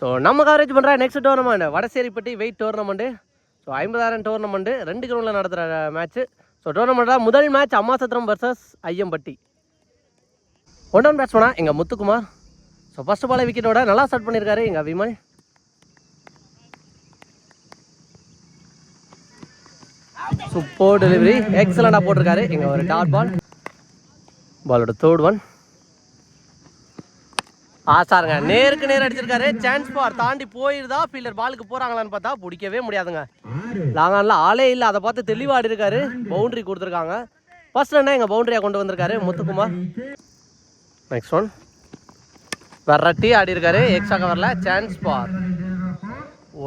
So நம்ம coverage பண்ணுற next tournament Vadaseripatti வெயிட் டோர்னமெண்ட்டு ஸோ ஐம்பதாயிரம் டோர்னமெண்ட்டு ரெண்டு கிரௌண்டில் நடத்துகிற மேட்ச்சு ஸோ டோர்னமெண்ட்டில் முதல் match Ammachathiram versus Iyampatti. One one பேட்ஸ்மேனா எங்கள் முத்துக்குமார். ஸோ ஃபஸ்ட் பால் விக்கெட்டோட நல்லா ஸ்டார்ட் பண்ணியிருக்காரு எங்கள் விமல். சூப்பர் டெலிவரி எக்ஸலண்டாக போட்டிருக்காரு. எங்கள் ஒரு டாட் பால் பாலோட தேர்ட் ஒன் ஆ சாருங்க நேருக்கு நேர் அடிச்சிருக்காரு. Chance for. தாண்டி போயிருதா? ஃபீல்டர் பாலுக்கு போறாங்களான்னு பார்த்தா பிடிக்கவே முடியாதுங்க. லாங்கானில் ஆளே இல்லை. அதை பார்த்து தெளிவாடி இருக்காரு. பவுண்டரி கொடுத்துருக்காங்க. ஃபர்ஸ்ட் என்ன எங்கள் பவுண்டரியாக கொண்டு வந்திருக்காரு முத்துக்குமார். நெக்ஸ்ட் ஒன் வெரைட்டி ஆடி இருக்காரு. எக்ஸ்ட்ரா கவரில் chance for.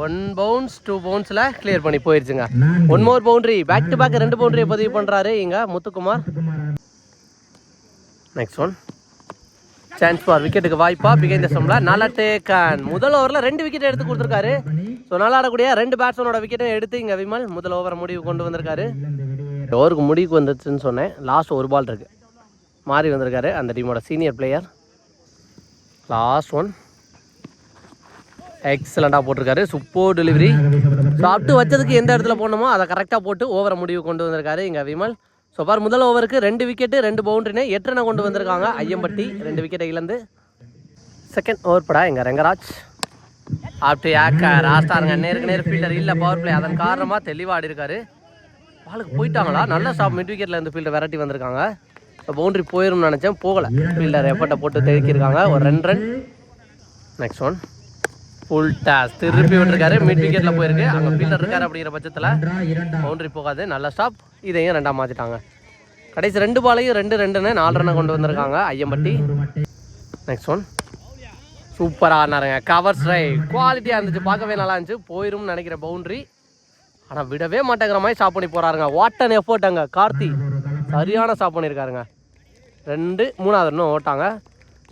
One bounce two பவுன்ஸில் clear பண்ணி போயிடுச்சுங்க one more boundary back to back ரெண்டு பவுண்டரியை பதிவு பண்ணுறாரு இங்கே Muthukumar. Next one chance for விக்கெட்டுக்கு வாய்ப்பா. பிகைந்த சம்ல. நல்ல டேக்கன் முதல் ஓவரில் ரெண்டு விக்கெட் எடுத்து கொடுத்துருக்காரு. ஸோ நல்லா ஆடக்கூடிய ரெண்டு பேட்ஸ்மேனோட விக்கெட்டும் எடுத்து இங்கே விமல் முதல் ஓவர் முடிவு கொண்டு வந்திருக்காரு. ஓவருக்கு முடிவுக்கு வந்துச்சுன்னு சொன்னேன். லாஸ்ட் ஒரு பால் இருக்குது மாறி வந்திருக்காரு அந்த டீமோட சீனியர் பிளேயர் லாஸ்ட் ஒன் எக்ஸலண்ட்டாக போட்டிருக்காரு. சூப்பர் டெலிவரி சாப்பிட்டு வச்சதுக்கு எந்த இடத்துல போடணுமோ அதை கரெக்டாக போட்டு ஓவரை முடிவு கொண்டு வந்திருக்காரு இங்கே விமல். ஸோ பார் முதல் ஓவருக்கு ரெண்டு விக்கெட்டு ரெண்டு பவுண்டரினு எட்டு ரன் கொண்டு வந்திருக்காங்க. ஐயம்பட்டி ரெண்டு விக்கெட்டை இழந்து. செகண்ட் ஓவர் படா எங்கள் ரெங்கராஜ். ஆப்டி ஆக்கா ராஸ்டாருங்க நேருக்கு நேர் ஃபீல்டர் இல்லை பவர் பிளே அதன் காரணமாக தெளிவாடி இருக்காரு பாலுக்கு போயிட்டாங்களா? நல்ல ஸ்டாப் மிட் விக்கெட்டில் இருந்து ஃபீல்டர் விரட்டி வந்திருக்காங்க. பவுண்டரி போயிடும்னு நினச்சேன். போகலை. ஃபீல்டர் எஃபர்ட்டை போட்டு தெளிக்கிருக்காங்க ஒரு ரெண்டு run next one full toss திருப்பி விட்டுருக்காரு. மிட் விக்கெட்டில் போயிருக்கு. அங்கே ஃபீல்டர் இருக்காரு அப்படிங்கிற பட்சத்தில் பவுண்டரி போகாது. நல்ல ஸ்டாப் இதையும் ரெண்டாக மாற்றிட்டாங்க கடைசி ரெண்டு பாலையும் ரெண்டு ரெண்டுன்னு நாலு ரன்னை கொண்டு வந்திருக்காங்க. ஐயம்பட்டி. நெக்ஸ்ட் ஒன் சூப்பராக ஆனாருங்க கவர் ஸ்ட்ரைக் குவாலிட்டியாக இருந்துச்சு. பார்க்கவே நல்லா இருந்துச்சு. போயிரும்னு நினைக்கிற பவுண்டரி ஆனால் விடவே மாட்டேங்கிற மாதிரி ஸ்டாப் பண்ணி போகிறாருங்க வாட் அண்ட் எஃபோர்ட் அங்கே. கார்த்தி சரியான ஸ்டாப் பண்ணியிருக்காருங்க ரெண்டு மூணாவது ரன்னும் ஓட்டாங்க.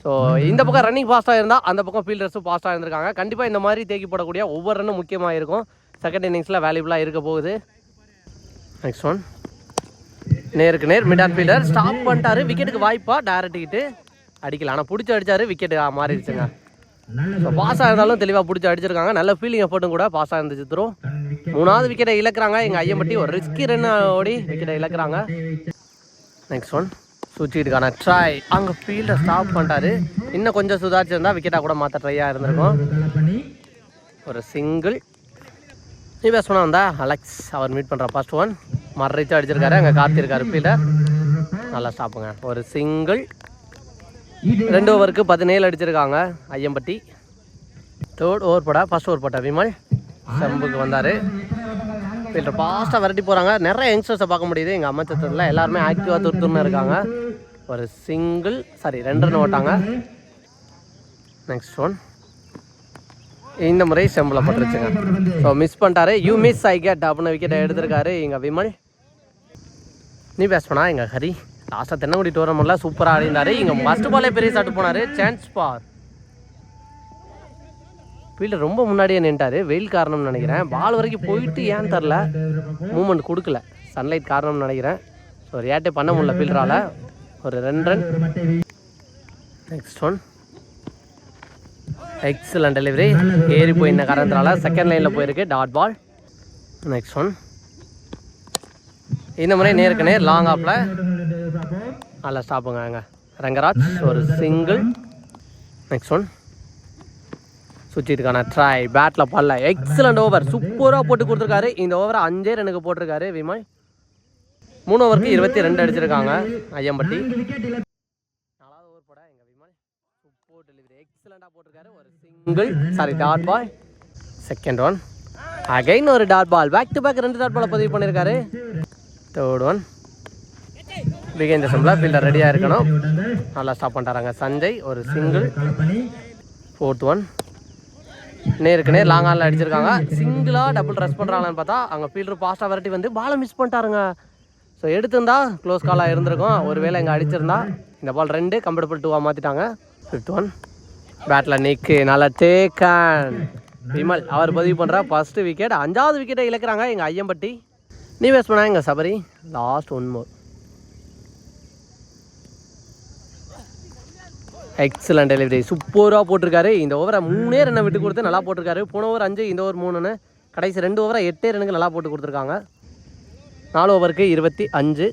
ஸோ இந்த பக்கம் ரன்னிங் ஃபாஸ்ட்டாக இருந்தால் அந்த பக்கம் ஃபீல்டர்ஸும் ஃபாஸ்ட்டாக இருந்திருக்காங்க. கண்டிப்பாக இந்த மாதிரி தேக்கி போடக்கூடிய ஒவ்வொரு ரன்னும் முக்கியமாக இருக்கும். செகண்ட் இன்னிங்ஸில் வேல்யூபுளாக இருக்க போகுது. நெக்ஸ்ட் ஒன் நேருக்கு நேர் மிட் ஆன் ஃபீல்டர் ஸ்டாப் பண்ணிட்டாரு விக்கெட்டுக்கு வாய்ப்பா டைரக்ட் கிட்டு அடிக்கல. ஆனால் பிடிச்சி அடிச்சாரு. விக்கெட் மாறிடுச்சுங்க. ஸோ பாஸாக இருந்தாலும் தெளிவாக பிடிச்சி அடிச்சிருக்காங்க. நல்ல ஃபீலிங் எஃபர்ட்டும் கூட பாஸாக இருந்துச்சு த்ரோ மூணாவது விக்கெட்டை இழக்கிறாங்க. எங்கள் ஐயம்பட்டி ஒரு ரிஸ்கி ரன் ஓடி விக்கெட்டை இழக்கிறாங்க. நெக்ஸ்ட் ஒன் சுவிட்சுக்கான ட்ரை அங்கே ஃபீல்டை ஸ்டாப் பண்ணிட்டாரு. இன்னும் கொஞ்சம் சுதாரிச்சிருந்தா விக்கெட்டாக கூட மாற்ற ட்ரையாக இருந்திருக்கும். ஒரு சிங்கிள் நீ பேசணும் வந்தா? அலெக்ஸ் அவர் மீட் பண்ணுற ஃபர்ஸ்ட் ஒன் மறைச்சு அடிச்சிருக்காரு. அங்கே காத்திருக்காரு ஃபீல்டர் நல்லா ஸ்டாப்புங்க ஒரு சிங்கிள் ரெண்டு ஓவருக்கு பதினேழு அடிச்சிருக்காங்க. ஐயம்பட்டி. தேர்ட் ஓவர் போட. ஃபர்ஸ்ட் ஓவர் போட்ட விமல். செம்புக்கு வந்தார். ஃபீல்டர் ஃபாஸ்ட்டாக விரட்டி போகிறாங்க நிறைய யங்ஸ்டர்ஸை பார்க்க முடியுது. எங்கள் அமைச்சத்தில் எல்லாருமே ஆக்டிவாக துருத்துன்னு இருக்காங்க. ஒரு சிங்கிள் சாரி ரெண்டு ரன் ஓட்டாங்க நெக்ஸ்ட் ஒன் இந்த முறை செம்பில் பட்டுருச்சுங்க. ஸோ மிஸ் பண்ணிட்டாரு. யூ மிஸ் ஐ கேட் அப்படின்னு விக்கெட்டை எடுத்திருக்காரு எங்கள் விமல். நீ பேஸ் பண்ணா எங்கள் ஹரி. லாஸ்ட்டாக தென்னங்குடி டோர்னமெண்ட்டில் சூப்பராக ஆடினாரு. இங்கே ஃபஸ்ட் பாலே பெரிய சாட்டு போனார். சான்ஸ் பார் ஃபீல்டர் ரொம்ப முன்னாடியே நின்ட்டார் வெயில் காரணம்னு நினைக்கிறேன். பால் வரைக்கும் போயிட்டு ஏன் தரல மூமெண்ட் கொடுக்கல. சன்லைட் காரணம்னு நினைக்கிறேன். ஸோ ரியாக்டே பண்ண முடியல ஃபீல்டரால் ஒரு ரெண்டு run next one excellent delivery ஏறி போயிருந்த காரணத்தினால செகண்ட் லைனில் போயிருக்கு. டாட் பால் நெக்ஸ்ட் ஒன் இந்த முறை நேருக்கு நேர் லாங் ஆப்பில் நல்லா ஸ்டாப்புங்க அங்கே. ரங்கராஜ் ஒரு சிங்கிள் நெக்ஸ்ட் ஒன் சுச்சித்துக்கான ட்ரை பேட்டில் பல்ல எக்ஸலண்ட் ஓவர் சூப்பராக போட்டு கொடுத்துருக்காரு. இந்த ஓவரை அஞ்சே ரனுக்கு போட்டிருக்காரு விமல். மூணு ஓவருக்கு இருபத்தி ரெண்டு அடிச்சிருக்காங்க ஐயம்பட்டி. நாலாவது ஓவர் போட எங்கள் விமல் சூப்பர் டெலிவரி எக்ஸலண்டாக போட்டிருக்காரு. ஒரு single sorry dot ball second one again ஒரு dot ball back to back ரெண்டு டாட் பாலை பதிவு பண்ணியிருக்காரு தேர்ட் ஒன் பிகேந்த சம்பில் ஃபீல்டர் ரெடியாக இருக்கணும். நல்லா ஸ்டாப் பண்ணிட்டாராங்க. சஞ்சய் ஒரு சிங்கிள் ஃபோர்த் ஒன் நேருக்கு நேர் லாங் ஆனில் அடிச்சிருக்காங்க. சிங்கிளாக டபுள் ரஷ் பண்ணுறாங்கன்னு பார்த்தா அங்கே ஃபீல்டர் ஃபாஸ்ட்டாக விரட்டி வந்து பாலை மிஸ் பண்ணிட்டாருங்க. ஸோ எடுத்திருந்தா க்ளோஸ் காலாக இருந்திருக்கும். ஒருவேளை இங்கே அடிச்சிருந்தா இந்த பால் ரெண்டு கம்ஃபர்டபுள் டூவாக மாற்றிட்டாங்க ஃபிஃப்த் ஒன் பேட்டில் நிற்கு நல்லா டேக்கன் விமல் அவர் பதிவு பண்ணுற ஃபஸ்ட்டு விக்கெட் அஞ்சாவது விக்கெட்டை இழக்கிறாங்க எங்கள் ஐயம்பட்டி. நீ வேஸ்ட் பண்ணா எங்கள் Sabari? Last one more excellent delivery சூப்பராக போட்டிருக்காரு. இந்த ஓவரை மூணே ரன்னை விட்டு கொடுத்து நல்லா போட்டிருக்காரு. போன ஓவர் அஞ்சு இந்த ஓவர் மூணுன்னு கடைசி ரெண்டு ஓவரை எட்டே ரன்னுக்கு நல்லா போட்டு கொடுத்துருக்காங்க. நாலு ஓவருக்கு இருபத்தி அஞ்சு.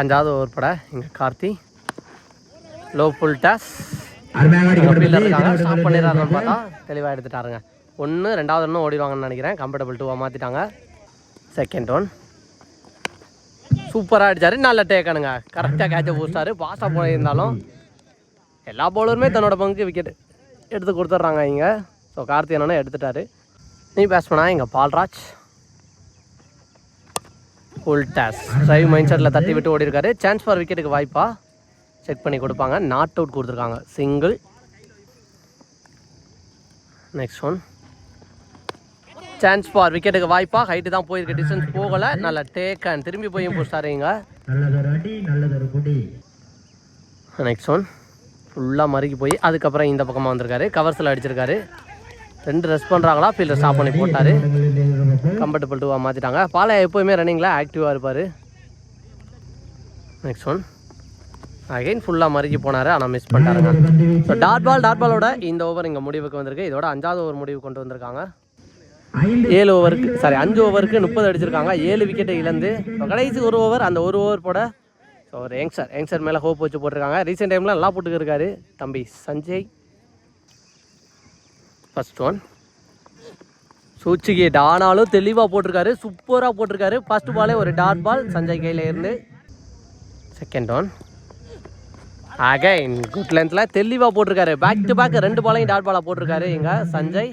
அஞ்சாவது ஓவர் பட இங்கே கார்த்தி. Low full toss. இருக்காங்க. ஸ்டாப் பண்ணிடுறாருன்னு பார்த்தா தெளிவாக எடுத்துட்டாருங்க. ஒன்று ரெண்டாவது ஒன்று ஓடிடுவாங்கன்னு நினைக்கிறேன். கம்ஃபர்டபுள் டூவாக மாற்றிட்டாங்க செகண்ட் ஒன் சூப்பராக அடிச்சாரு. நல்ல டேக்கனுங்க கரெக்டாக கேட்சை பூஸ்டாரு பாஸாக போயிருந்தாலும் எல்லா பவுலருமே தன்னோட பங்குக்கு விக்கெட் எடுத்து கொடுத்துட்றாங்க இங்கே. ஸோ கார்த்தி அண்ணனும் எடுத்துட்டாரு. நீ பண்ணா இங்கே Palraj. Full toss drive mind settle தட்டி விட்டு ஓடி இருக்காரு சான்ஸ் ஃபார் விக்கெட்டுக்கு வாய்ப்பா செக் பண்ணி கொடுப்பாங்க. நாட் அவுட் கொடுத்துருக்காங்க. Single next one chance for விக்கெட்டுக்கு வாய்ப்பா. ஹைட்டு தான் போயிருக்கு. டிஸ்டன்ஸ் போகலை. நல்ல அண்ட் திரும்பி போய் போஸ்டாருங்க நெக்ஸ்ட் ஒன் ஃபுல்லாக மறுக்கி போய் அதுக்கப்புறம் இந்த பக்கமாக வந்திருக்காரு. கவர்ஸில் அடிச்சிருக்காரு. ரெண்டு ரெஸ்ட் பண்ணுறாங்களா ஃபீல்டர் ஸ்டாப் பண்ணி போட்டார். கம்ஃபர்டபுள் டூவாக மாற்றிட்டாங்க பாலையா எப்போயுமே ரன்னிங்கில் ஆக்டிவாக இருப்பார். நெக்ஸ்ட் ஒன் அகைன் ஃபுல்லாக மறுக்கி போனார் ஆனால் மிஸ் பண்ணிட்டாருங்க. ஸோ டாட் பால் டாட் பாலோட இந்த ஓவர் இங்கே முடிவுக்கு வந்திருக்கு. இதோட அஞ்சாவது ஓவர் முடிவு கொண்டு வந்திருக்காங்க. ஏழு ஓவருக்கு சாரி அஞ்சு ஓவருக்கு முப்பது அடிச்சிருக்காங்க. ஏழு விக்கெட்டை இழந்து கடைசி ஒரு ஓவர் அந்த ஒரு ஓவர் போட ஸோ ஒரு யங்ஸ்டர் யங்ஸ்டர் மேலே ஹோப் வச்சு போட்டிருக்காங்க. ரீசெண்ட் டைமில் நல்லா போட்டுக்கிருக்காரு தம்பி சஞ்சய். ஃபர்ஸ்ட் ஒன் சூச்சிகேட் ஆனாலும் தெளிவாக போட்டிருக்காரு சூப்பராக போட்டிருக்காரு. ஃபர்ஸ்ட் பாலே ஒரு டாட் பால் சஞ்சய் கையில் இருந்து. செகண்ட் ஒன் ஆக குட் லென்த்தில் தெளிவாக போட்டிருக்காரு. பேக் டு பேக் ரெண்டு பாலையும் டாட் பாலாக போட்டிருக்காரு இங்கே சஞ்சய்.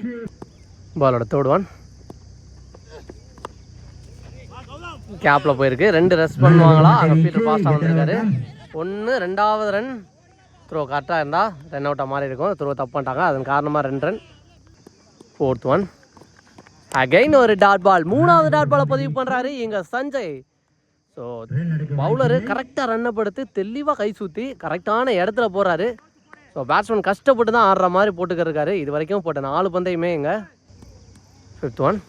பாலோட தேர்ட் ஒன் கேப்பில் போயிருக்கு. ரெண்டு ரெஸ்ட் பண்ணுவாங்களா? அங்கே ஃபீல்டர் ஃபாஸ்ட்டாக வந்திருக்காரு. ஒன்று ரெண்டாவது ரன் த்ரோ கரெக்டாக இருந்தால் ரன் அவுட்டாக மாறி இருக்கும் த்ரோ தப்பு பண்ணிட்டாங்க. அதன் காரணமாக ரெண்டு ரன் ஃபோர்த் ஒன் அகைன் ஒரு டாட் பால் மூணாவது டாட் பாலை பதிவு பண்ணுறாரு இங்கே சஞ்சய். ஸோ பவுலரு கரெக்டாக ரன்னை படுத்து தெளிவாக கை சுற்றி கரெக்டான இடத்துல போகிறாரு ஸோ பேட்ஸ்மேன் கஷ்டப்பட்டு தான் ஆடுற மாதிரி போட்டுக்கிருக்காரு இது வரைக்கும் போட்ட நாலு பந்தையுமே இங்கே. ஃபிஃப்த் ஒன்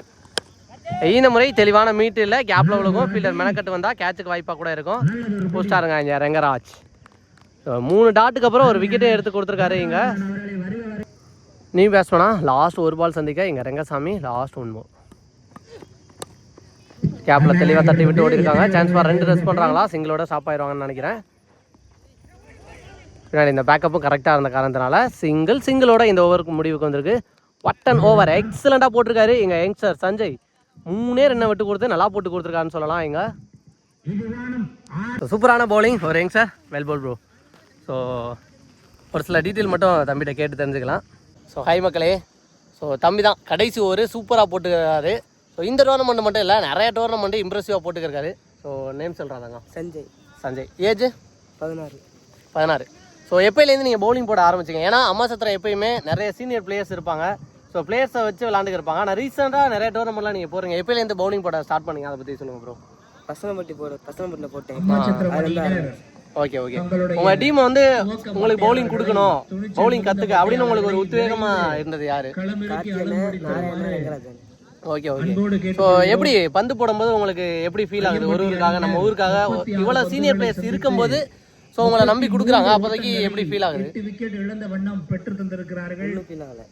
இந்த முறை தெளிவான மீட்டு இல்லை. கேப்பில் விழுகும். ஃபீல்டர் மெனக்கட்டு வந்தால் கேட்சுக்கு வாய்ப்பாக கூட இருக்கும். போஸ்டாருங்க இங்கே ரெங்கராஜ். ஸோ மூணு டாட்டுக்கு அப்புறம் ஒரு விக்கெட்டே எடுத்து கொடுத்துருக்காரு இங்கே. நீ பேட்ஸ்மேனா லாஸ்ட் ஒரு பால் சந்திக்க. எங்கள் ரெங்கசாமி லாஸ்ட் ஒன் மோ கேப்பில் தெளிவாக தட்டி விட்டு ஓடி இருக்காங்க சான்ஸ் பார் ரெண்டு ரெஸ்ட் பண்ணுறாங்களா சிங்கிளோட ஸ்டாப் ஆயிடுவாங்கன்னு நினைக்கிறேன். பின்னாடி இந்த பேக்கப்பும் கரெக்டாக இருந்த காரணத்தினால சிங்கிள் சிங்கிளோட இந்த ஓவருக்கு முடிவுக்கு வந்திருக்கு. வட்டன் ஓவர் எக்ஸலண்ட்டாக போட்டிருக்காரு. எங்கள் யங்ஸ்டர் சஞ்சய். மூணே ரன்னை விட்டு கொடுத்து நல்லா போட்டு கொடுத்துருக்காருன்னு சொல்லலாம் எங்கள் சூப்பரான பவுலிங் ஒரு youngster well bowl bro so ஒரு சில டீட்டெயில் மட்டும் தம்பிகிட்ட கேட்டு தெரிஞ்சுக்கலாம். ஸோ ஹை மக்களே. ஸோ தம்பி தான் கடைசி ஒரு சூப்பராக போட்டுக்கிறாரு. ஸோ இந்த டோர்னமெண்ட் மட்டும் இல்லை நிறைய டோர்னமெண்ட் இம்ப்ரெசிவாக போட்டுக்கிறாரு. ஸோ நேம் சொல்கிறாங்க சஞ்சய். சஞ்சய். ஏஜ் பதினாறு. பதினாறு. ஸோ எப்போலேருந்து நீங்கள் பவுலிங் போட ஆரம்பிச்சிங்க? ஏன்னா அம்மா சத்திரம் எப்பயுமே நிறைய சீனியர் பிளேயர்ஸ் இருப்பாங்க. ஸோ பிளேயர்ஸை வச்சு விளாண்டுக்கு இருப்பாங்க. ஆனால் ரீசெண்டாக நிறைய டோர்னமெண்ட்லாம் நீங்கள் போகிறீங்க எப்போலேருந்து பவுலிங் போட ஸ்டார்ட் பண்ணீங்க? அதை பற்றி சொல்லுங்கள் ப்ரோ பசனப்பட்டி போட பசனப்பட்டியில் போட்டேன். ஓகே ஓகே உங்கள் டீம் வந்து உங்களுக்கு பவுலிங் கொடுக்கணும். பவுலிங் கற்றுக்க அப்படின்னு உங்களுக்கு ஒரு உத்வேகமாக இருந்தது யார்? ஓகே ஓகே ஸோ எப்படி பந்து போடும்போது உங்களுக்கு எப்படி ஃபீல் ஆகுது? ஒரு ஊருக்காக நம்ம ஊருக்காக இவ்வளோ சீனியர் பிளேயர்ஸ் இருக்கும்போது ஸோ உங்களை நம்பி கொடுக்குறாங்க. அப்போதைக்கு எப்படி ஃபீல் ஆகுது? எட்டு விக்கெட் இழந்த வண்ணம் பெற்று தந்திருக்கிறார்கள். ஃபீல் ஆகலை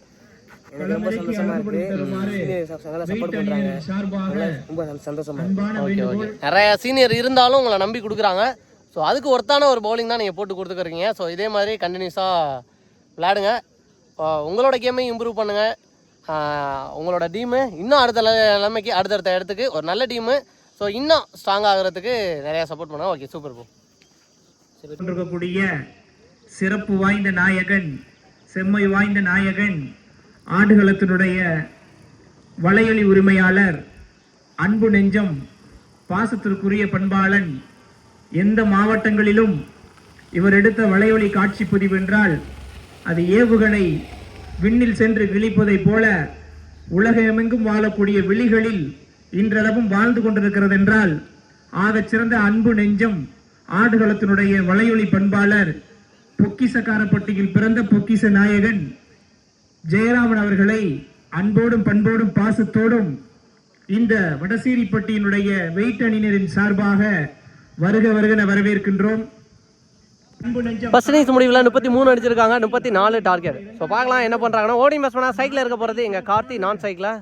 எனக்கு ரொம்ப சந்தோஷமா இருக்கு. சப்போர்ட் பண்றாங்க. ரொம்ப சந்தோஷமா இருக்கு. அன்பான ஓகே ஓகே நிறைய சீனியர் இருந்தாலும் உங்களை நம்பி கொடுக்குறாங்க. ஸோ அதுக்கு ஒர்த்தான ஒரு பவுலிங் தான் நீங்கள் போட்டு கொடுத்துருக்கீங்க ஸோ இதே மாதிரி கண்டினியூஸாக விளையாடுங்க. உங்களோட கேமையும் இம்ப்ரூவ் பண்ணுங்கள் உங்களோட டீமு இன்னும் அடுத்த நிலைமைக்கு அடுத்தடுத்த இடத்துக்கு ஒரு நல்ல டீமு ஸோ இன்னும் ஸ்ட்ராங் ஆகிறதுக்கு நிறையா சப்போர்ட் பண்ணுங்க. ஓகே சூப்பர் ப்ரோ இருக்கக்கூடிய சிறப்பு வாய்ந்த நாயகன் செம்மை வாய்ந்த நாயகன் ஆடுகளத்தினுடைய வளையொலி உரிமையாளர் அன்பு நெஞ்சம் பாசத்திற்குரிய பண்பாளன் எந்த மாவட்டங்களிலும் இவர் எடுத்த வளையொலி காட்சி பதிவு என்றால் அது ஏவுகணை விண்ணில் சென்று கிழிப்பதைப் போல உலகமெங்கும் வாழக்கூடிய விழிகளில் இன்றளவும் வாழ்ந்து கொண்டிருக்கிறது என்றால் ஆகச் சிறந்த அன்பு நெஞ்சம் ஆடுகளத்தினுடைய வளையொலி பண்பாளர் பொக்கிசக்காரப்பட்டியில் பிறந்த பொக்கிச நாயகன் ஜெயராமன் அவர்களை அன்போடும் பண்போடும் பாசத்தோடும் இந்த வடசீரிப்பட்டியினுடைய வெயிட் அணியினரின் சார்பாக வருக வருகன வரவேற்கின்றோம். ஃபர்ஸ்ட் முடிவில் முப்பத்தி மூணு அடிச்சிருக்காங்க முப்பத்தி நாலு டார்கெட் ஸோ பார்க்கலாம் என்ன பண்ணுறாங்கன்னா ஓடி மிஸ் பண்ணால் சைக்கிள் இருக்க போகிறது எங்கள் கார்த்தி நான் சைக்கிளில்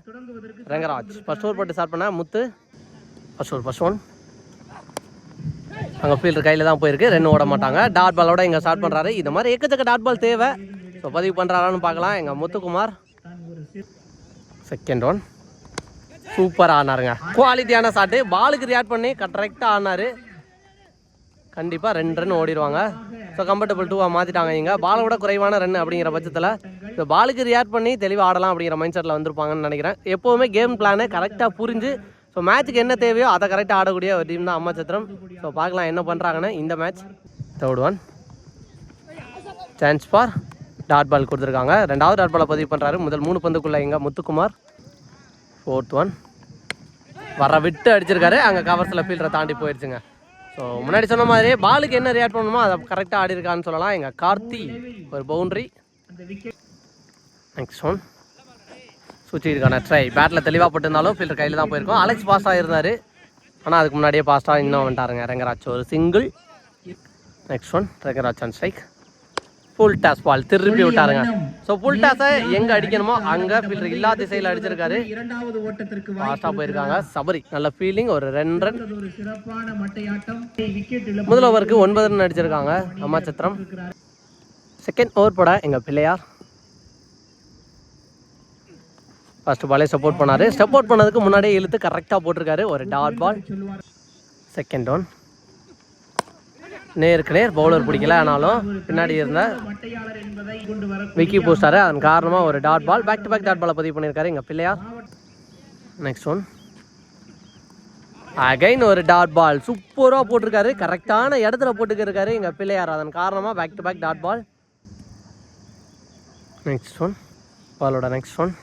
ரங்கராஜ். ஃபர்ஸ்ட் ஓவர் போட்டு ஸ்டார்ட் பண்ண Muthu. First over first one அங்கே ஃபீல்டர் கையில் தான் போயிருக்கு ரெண்டு ஓட மாட்டாங்க. டாட் பாலோட இங்கே ஸ்டார்ட் பண்ணுறாரு இந்த மாதிரி எக்கச்சக்க டாட் பால் தேவை. ஸோ பதிவு பண்ணுறாரான்னு பார்க்கலாம். எங்கள் முத்துக்குமார். செகண்ட் ஒன் சூப்பர் ஆனாருங்க. குவாலிட்டியான ஷாட்டு பாலுக்கு ரியாக்ட் பண்ணி கரெக்டாக ஆனார். கண்டிப்பாக ரெண்டு ரன் ஓடிடுவாங்க. ஸோ கம்ஃபர்டபுள் டூவாக மாற்றிட்டாங்க இங்கே. பாலை விட குறைவான ரன் அப்படிங்கிற பட்சத்தில் ஸோ பாலுக்கு ரியாக்ட் பண்ணி தெளிவாக ஆடலாம் அப்படிங்கிற மைண்ட் செட்டில் வந்திருப்பாங்கன்னு நினைக்கிறேன். எப்போவுமே கேம் பிளானை கரெக்டாக புரிஞ்சு ஸோ மேட்ச்சுக்கு என்ன தேவையோ அதை கரெக்டாக ஆடக்கூடிய ஒரு டீம் தான் அம்மா சத்திரம். ஸோ பார்க்கலாம் என்ன பண்ணுறாங்கன்னு இந்த match third one chance for dot ball கொடுத்துருக்காங்க. ரெண்டாவது டாட் பாலை பதிவு பண்ணுறாரு முதல் மூணு பந்துக்குள்ளே எங்கே முத்துக்குமார். ஃபோர்த் ஒன் வர விட்டு அடிச்சிருக்காரு. அங்கே கவர்ஸில் ஃபீல்டரை தாண்டி போயிடுச்சுங்க ஸோ முன்னாடி சொன்ன மாதிரி பாலுக்கு என்ன ரியாக்ட் பண்ணணுமோ அதை கரெக்டாக ஆடி இருக்கான்னு சொல்லலாம். எங்கள் கார்த்தி ஒரு பவுண்ட்ரி நெக்ஸ்ட் ஒன் சுற்றிருக்கான ட்ரை பேட்டில் தெளிவாக போட்டிருந்தாலும் ஃபீல்டர் கையில் தான் போயிருக்கோம். அலெக்ஸ் பாஸ்டாக இருந்தார் ஆனால் அதுக்கு முன்னாடியே பாஸ்டாக இன்னும் வந்துட்டாருங்க. ரங்கராஜ் ஒரு single next one Rangaraj and strike full toss ball திருப்பி விட்டாருங்க. ஸோ ஃபுல் டாஸை எங்கே அடிக்கணுமோ அங்கே ஃபீல்டர் இல்லா திசையில் அடிச்சிருக்காரு. ஃபாஸ்ட்டாக போயிருக்காங்க. சபரி நல்ல ஃபீலிங் ஒரு ரெண்டு ரன் முதல் ஓவருக்கு ஒன்பது ரன் அடிச்சிருக்காங்க அம்மா சத்திரம் செகண்ட் ஓவர் போட எங்கள் பிள்ளையார் ஃபர்ஸ்ட் பாலே சப்போர்ட் பண்ணாரு. சப்போர்ட் பண்ணதுக்கு முன்னாடியே இழுத்து கரெக்டாக போட்டிருக்காரு. ஒரு டாட் பால் செகண்ட் ஒன் நேருக்கு நேர் பவுலர் பிடிக்கல. ஆனாலும் பின்னாடி இருந்த விக்கி போஸ்டாரு அதன் காரணமாக ஒரு dot ball back to back dot பாலை பதிவு பண்ணியிருக்காரு எங்கள் பிள்ளையார் நெக்ஸ்ட் ஒன் அகைன் ஒரு டாட் பால் சூப்பராக போட்டிருக்காரு. கரெக்டான இடத்துல போட்டுக்கிருக்காரு எங்கள் பிள்ளையார். அதன் காரணமாக back to back dot ball next one பாலோட நெக்ஸ்ட் ஒன்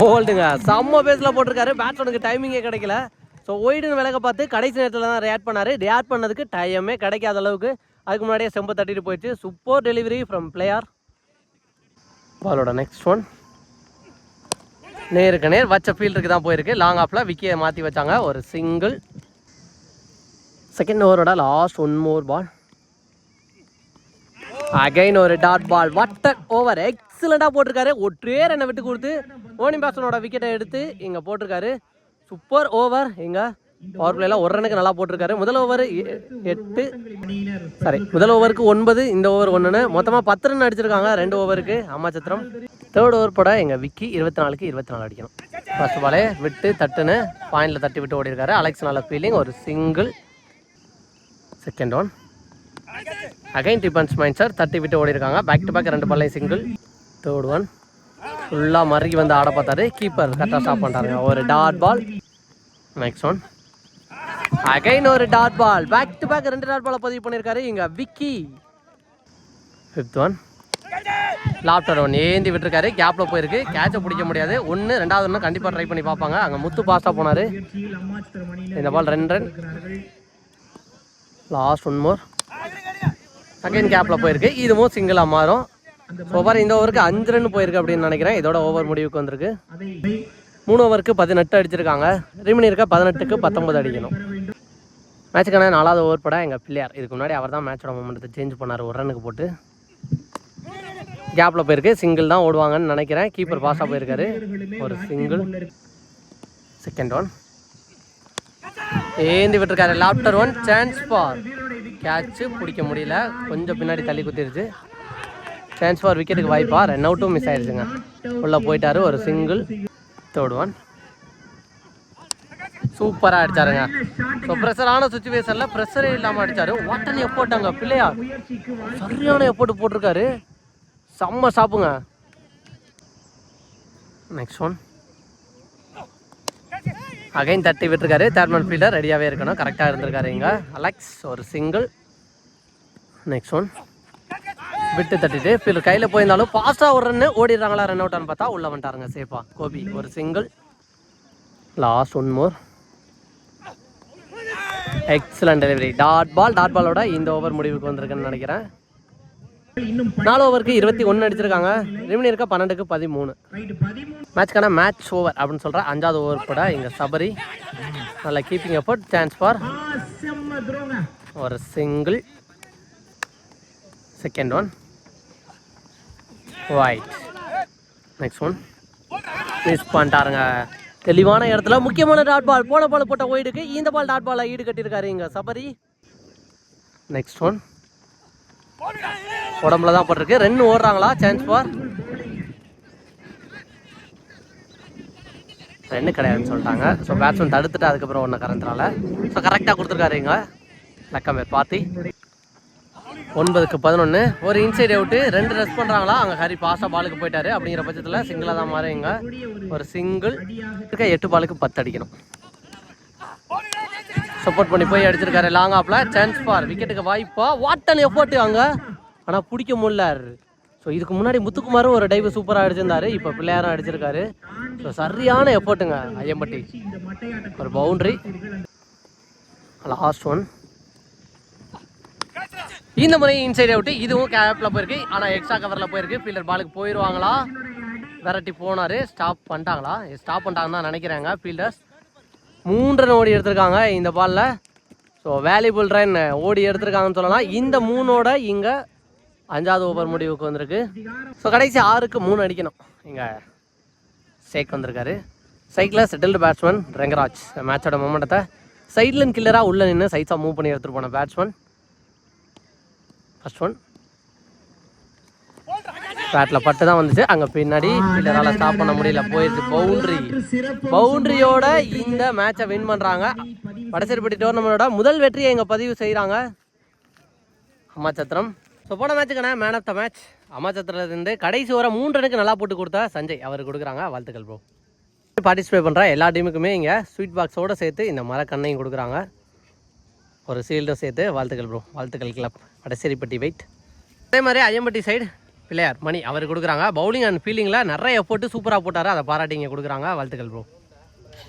ஹோல்டுங்க செம்ம பேஸில் போட்டிருக்காரு. பேட்ஸ்மேனுக்கு டைமிங்கே கிடைக்கல. ஸோ ஒய்டுன்னு விலக பார்த்து கடைசி நேரத்தில் தான் ரியாக்ட் பண்ணார். ரியாக்ட் பண்ணதுக்கு டைமே கிடைக்காத அளவுக்கு அதுக்கு முன்னாடியே செம்பு தட்டிட்டு போயிடுச்சு. சூப்பர் டெலிவரி ஃப்ரம் பிளேயர் பாலோட நெக்ஸ்ட் ஒன் நேருக்கு நேர் வச்ச ஃபீல்டுக்கு தான் போயிருக்கு. லாங் ஆஃபில் விக்கியை மாற்றி வச்சாங்க. ஒரு single second ஓவரோட last one more ball again ஒரு டாட் பால் வட்ட ஓவர் எக்ஸலண்ட்டாக போட்டிருக்காரு. ஒற்றே ரன்னை விட்டு கொடுத்து ஓனி பாசனோட விக்கெட்டை எடுத்து இங்கே போட்டிருக்காரு. Super over. எங்க? பவர் பிளேலாம் ஒரு ரனுக்கு நல்லா போட்டிருக்காரு. முதல் ஓவர் எட்டு சாரி முதல் ஓவருக்கு ஒன்பது இந்த ஓவர் ஒன்றுன்னு மொத்தமாக பத்து ரன் அடிச்சிருக்காங்க ரெண்டு ஓவருக்கு. அம்மாச்சத்திரம் தேர்ட் ஓவர் போட எங்கள் விக்கி இருபத்தி நாலுக்கு இருபத்தி நாலு அடிக்கணும் ஃபர்ஸ்ட் பாலே விட்டு தட்டுன்னு பாயிண்டில் தட்டி விட்டு ஓடிருக்காரு அலெக்ஸ் நல்ல ஃபீலிங் ஒரு single second one again defence mind sir தட்டி விட்டு ஓடிருக்காங்க பேக் டு பேக் ரெண்டு பல்லையும் சிங்கிள் தேர்ட் ஒன் ஃபுல்லாக மறுகி வந்து ஆட பார்த்தாரு. கீப்பர் கரெக்டாக ஸ்டாப் பண்ணிட்டாருங்க ஒரு dot ball next one again ஒரு dot ball back to back ரெண்டு டாட் பாலை பதிவு பண்ணியிருக்காரு. இங்கே Vicky fifth one lofted one ஏந்தி விட்டுருக்காரு. கேப்பில் போயிருக்கு. கேட்சை பிடிக்க முடியாது. ஒன்று ரெண்டாவது ஒன்று கண்டிப்பாக ட்ரை பண்ணி பார்ப்பாங்க. அங்கே முத்து பாஸ்டாக போனார். இந்த பால் ரெண்டு run last one more again கேப்பில் போயிருக்கு. இதுவும் சிங்கிளாக மாறும். ஓவர் இந்த ஓவருக்கு அஞ்சு ரன் போயிருக்கு அப்படின்னு நினைக்கிறேன். இதோட ஓவர் முடிவுக்கு வந்திருக்கு. மூணு ஓவருக்கு பதினெட்டு அடிச்சிருக்காங்க. ரிமினி இருக்க? பதினெட்டுக்கு பத்தொன்பது அடிக்கணும். மேட்சுக்கான நாலாவது ஓவர் பட எங்கள் பிள்ளையார். இதுக்கு முன்னாடி அவர் தான் மேட்சோட மூமெண்ட்டை சேஞ்ச் பண்ணார். ஒரு ரன்னுக்கு போட்டு. கேப்பில் போயிருக்கு. சிங்கிள் தான் ஓடுவாங்கன்னு நினைக்கிறேன். கீப்பர் பாஸாக போயிருக்காரு. ஒரு சிங்கிள் செகண்ட் ஒன் ஏந்தி விட்டுருக்காரு. Lofted one chance for catch பிடிக்க முடியல. கொஞ்சம் பின்னாடி தள்ளி குத்திருச்சு. சான்ஸ் ஃபார் விக்கெட்டுக்கு வாய்ப்பா ரன் அவுட்டும் மிஸ் ஆயிடுச்சுங்க. உள்ளே போயிட்டாரு ஒரு சிங்கிள் தேர்ட் ஒன் சூப்பராக அடிச்சாருங்க. ஸோ ப்ரெஷரான சுச்சுவேஷனில் ப்ரெஷரே இல்லாமல் அடிச்சாரு. ஒட்டனே எப்போட்டாங்க பிள்ளையார் சரியான எப்போட்டு போட்டிருக்காரு. செம்ம சாப்புங்க. நெக்ஸ்ட் ஒன் அகைன் தட்டி விட்டுருக்காரு. தேர்ட்மேன் ஃபீல்டர் ரெடியாகவே இருக்கணும். கரெக்டாக இருந்திருக்காரு இங்கே. அலெக்ஸ் ஒரு சிங்கிள் நெக்ஸ்ட் ஒன் விட்டு தட்டிட்டு ஃபீல்டர் கையில் போயிருந்தாலும் ஃபாஸ்ட்டாக ஒரு ரன்னு ஓடிடுறாங்களா ரன் அவுட்டான்னு பார்த்தா உள்ளே வந்துட்டாருங்க சேஃபாக கோபி ஒரு single last one more excellent delivery dot ball dot பாலோட இந்த ஓவர் முடிவுக்கு வந்திருக்குன்னு நினைக்கிறேன். நாலு ஓவருக்கு இருபத்தி ஒன்று அடிச்சிருக்காங்க. ரிமினி இருக்க பன்னெண்டுக்கு பதிமூணு. மேட்ச்க்கான மேட்ச் ஓவர் அப்படின்னு சொல்கிற அஞ்சாவது ஓவர் கூட இங்கே சபரி. நல்ல கீப்பிங் எஃபர்ட் சான்ஸ் ஃபார் ஒரு single second one wide next one miss பண்ணிட்டாருங்க. தெளிவான இடத்துல முக்கியமான டாட் பால் போன பால் போட்ட ஒயிடுக்கு இந்த பால் டாட் பாலை ஈடு கட்டியிருக்காரு இங்கே. சபரி. நெக்ஸ்ட் ஒன் உடம்புல தான் போட்டிருக்கு. ரெண்டு ஓடுறாங்களா? சான்ஸ் ஃபார் ரெண்டு கிடையாதுன்னு சொல்லிட்டாங்க. ஸோ பேட்ஸ்மேன் தடுத்துட்டு அதுக்கப்புறம் ஒன்று கறந்துறால ஸோ கரெக்டாக கொடுத்துருக்காரு இங்க. லக்கமேர் பார்த்தி ஒன்பதுக்கு பதினொன்று ஒரு இன்சைட் அவுட்டு ரெண்டு ரெஸ்ட் பண்ணுறாங்களா அங்கே ஹரி பாஸாக பாலுக்கு போயிட்டாரு. அப்படிங்கிற பட்சத்தில் சிங்கிளாக தான் மாறுங்க. ஒரு சிங்கிள் இருக்க எட்டு பாலுக்கு பத்து அடிக்கணும். சப்போர்ட் பண்ணி போய் அடிச்சிருக்காரு லாங் ஆப்பில் சான்ஸ் ஃபார் விக்கெட்டுக்கு வாய்ப்பா. வாட்டன் எஃபோர்ட்டு அங்கே. ஆனால் பிடிக்க முடியல. ஸோ இதுக்கு முன்னாடி முத்துக்குமாரும் ஒரு டைவ் சூப்பராக அடிச்சிருந்தாரு. இப்போ பிள்ளையாரும் அடிச்சிருக்காரு. ஸோ சரியான எஃபோர்ட்டுங்க ஐயம்பட்டி. ஒரு பவுண்ட்ரி லாஸ்ட் ஒன் இந்த முறை இன்சைட் அவுட் இதுவும் கேப்ல போயிருக்கு. ஆனா எக்ஸ்ட்ரா கவர்ல போயிருக்கு. ஃபீல்டர் பாலுக்கு போயிடுவாங்களா விரட்டி போனாரு. ஸ்டாப் பண்ணிட்டாங்களா? ஸ்டாப் பண்ணிட்டாங்கன்னு தான் நினைக்கிறாங்க ஃபீல்டர்ஸ் மூன்று ரன் ஓடி எடுத்திருக்காங்க இந்த பாலில் ஸோ வேல்யூபிள் ரன் ஓடி எடுத்திருக்காங்கன்னு சொல்லலாம். இந்த மூணோட இங்கே அஞ்சாவது ஓவர் முடிவுக்கு வந்திருக்கு. ஸோ கடைசி ஆறுக்கு மூணு அடிக்கணும். இங்கே ஷேக் வந்திருக்காரு. சைக்கிளில் செட்டில்டு பேட்ஸ்மேன் ரெங்கராஜ். மேட்சோட மொமெண்டத்தை சைட்லன் கில்லராக உள்ளே நின்று சைஸாக மூவ் பண்ணி எடுத்துகிட்டு போன பேட்ஸ்மேன் ஃபஸ்ட் ஒன் பேட்டில் பட்டு தான் வந்துச்சு. அங்கே பின்னாடி கில்லரால் ஸ்டாப் பண்ண முடியல. போயிடுச்சு பவுண்ட்ரி பவுண்ட்ரியோட இந்த மேட்சை வின் பண்ணுறாங்க வடசேரிப்பட்டி டோர்னமெண்டோட முதல் வெற்றியை இங்கே பதிவு செய்கிறாங்க அம்மாச்சத்திரம். ஸோ போன மேட்சுக்கான மேன் ஆஃப் த மேட்ச் அம்மாச்சத்திரத்துலேருந்து கடைசி வர மூன்று ரனுக்கு நல்லா போட்டு கொடுத்தா சஞ்சய் அவர் கொடுக்குறாங்க. வாழ்த்துக்கள் ப்ரோ பார்ட்டிசிபேட் பண்ணுற எல்லா டீமுக்குமே இங்கே ஸ்வீட் பாக்ஸோடு சேர்த்து இந்த மரக்கண்ணையும் கொடுக்குறாங்க. ஒரு சீல்டும் சேர்த்து வாழ்த்துக்கள் ப்ரோ வாழ்த்துக்கள் கிளப் வடசேரிப்பட்டி வெயிட் அதே மாதிரி ஐயம்பட்டி சைடு பிள்ளையார் மணி அவர் கொடுக்குறாங்க. பவுலிங் அண்ட் ஃபீல்டிங்கில் நிறைய போட்டு சூப்பராக போட்டார். அதை பாராட்டிங்க கொடுக்குறாங்க வாழ்த்துக்கள் ப்ரோ